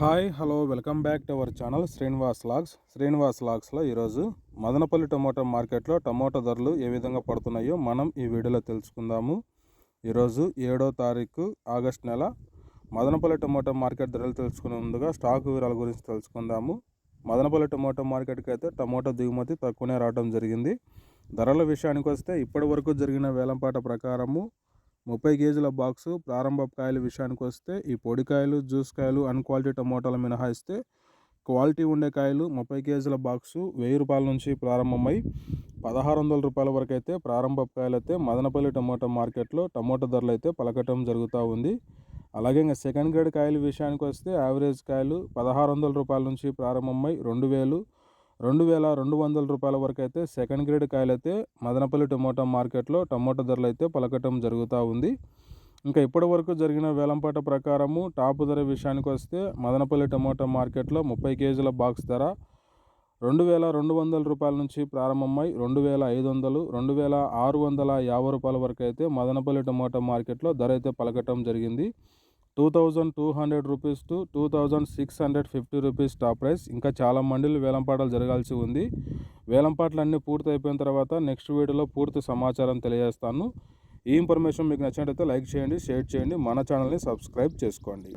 Hi hello welcome back to our channel Srinivas vlogs. Srinivas లాగ్స్లో ఈరోజు Madanapalle tomato మార్కెట్లో tomato ధరలు ఏ విధంగా పడుతున్నాయో మనం ఈ వీడియోలో తెలుసుకుందాము. ఈరోజు ఏడో తారీఖు ఆగస్ట్ నెల. మదనపల్లి టమోటా మార్కెట్ ధరలు తెలుసుకునే ముందుగా స్టాక్ వివరాల గురించి తెలుసుకుందాము. మదనపల్లి టమోటా మార్కెట్కి అయితే టమోటా దిగుమతి తక్కువనే రావడం జరిగింది. ధరల విషయానికి వస్తే ఇప్పటి వరకు జరిగిన వేలంపాట ప్రకారము ముప్పై కేజీల బాక్సు ప్రారంభ కాయల విషయానికి వస్తే ఈ పొడికాయలు జ్యూస్ కాయలు అన్క్వాలిటీ టమోటాలు మినహాయిస్తే క్వాలిటీ ఉండే కాయలు ముప్పై కేజీల బాక్సు వెయ్యి రూపాయల నుంచి ప్రారంభమై పదహారు వందల రూపాయల వరకు అయితే ప్రారంభ కాయలు అయితే మదనపల్లి టమోటా మార్కెట్లో టమోటా ధరలు అయితే పలకటం జరుగుతూ ఉంది. అలాగే ఇంకా సెకండ్ గ్రేడ్ కాయల విషయానికి వస్తే యావరేజ్ కాయలు పదహారు వందల రూపాయల నుంచి ప్రారంభమై రెండు వేలు రెండు వేల రెండు వందల రూపాయల వరకు అయితే సెకండ్ గ్రేడ్ కాయలు అయితే మదనపల్లి టమోటా మార్కెట్లో టమోటా ధరలు అయితే పలకటం జరుగుతూ ఉంది. ఇంకా ఇప్పటి వరకు జరిగిన వేలంపాట ప్రకారము టాప్ ధర విషయానికి వస్తే మదనపల్లి టమోటా మార్కెట్లో ముప్పై కేజీల బాక్స్ ధర రెండు వేల రెండు వందల రూపాయల నుంచి ప్రారంభమై రెండు వేల ఐదు వందలు రెండు వేల ఆరు వందల యాభై రూపాయల వరకు అయితే మదనపల్లి టమోటా మార్కెట్లో ధర అయితే పలకటం జరిగింది. Two thousand two hundred rupees to two thousand six hundred fifty rupees top price. ఇంకా చాలా మండీలు వేలంపాటలు జరగాల్సి ఉంది. వేలంపాటలు అన్నీ పూర్తి అయిపోయిన తర్వాత నెక్స్ట్ వీడియోలో పూర్తి సమాచారం తెలియజేస్తాను. ఈ ఇన్ఫర్మేషన్ మీకు నచ్చినట్లయితే లైక్ చేయండి షేర్ చేయండి మన ఛానల్ని సబ్స్క్రైబ్ చేసుకోండి.